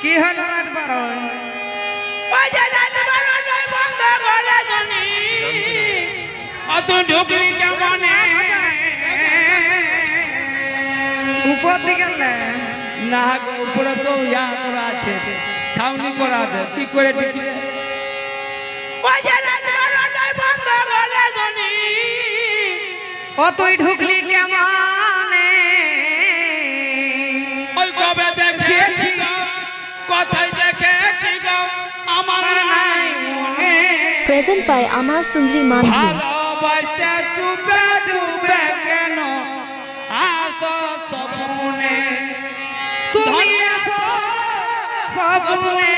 কি হল ঢুকলি উপর দিকে না উপরে তো ইয়া করা আছে ছাউনি করা আছে কি করে অতই ঢুকলি Present by আমার Sundri Manvi. ভালোবাসতে চুপে চুপে কেন? আসো সপনে তুমি আসো সপনে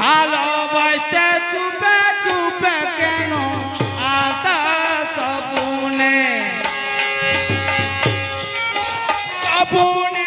ভালোবাসতে চুপে চুপে কেন? আসো সপনে সপনে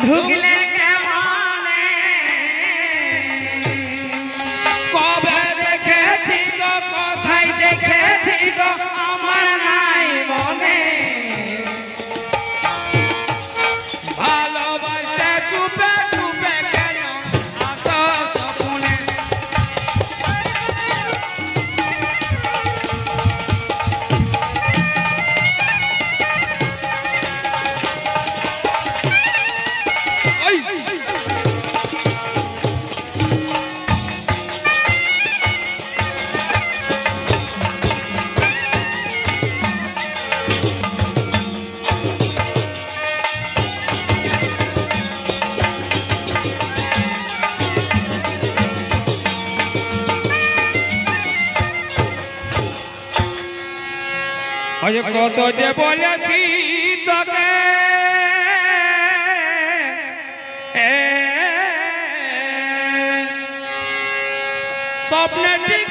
ঢুকলে আজ কত যে বলেছি তোকে। স্বপ্ন স্বপ্নে ঠিক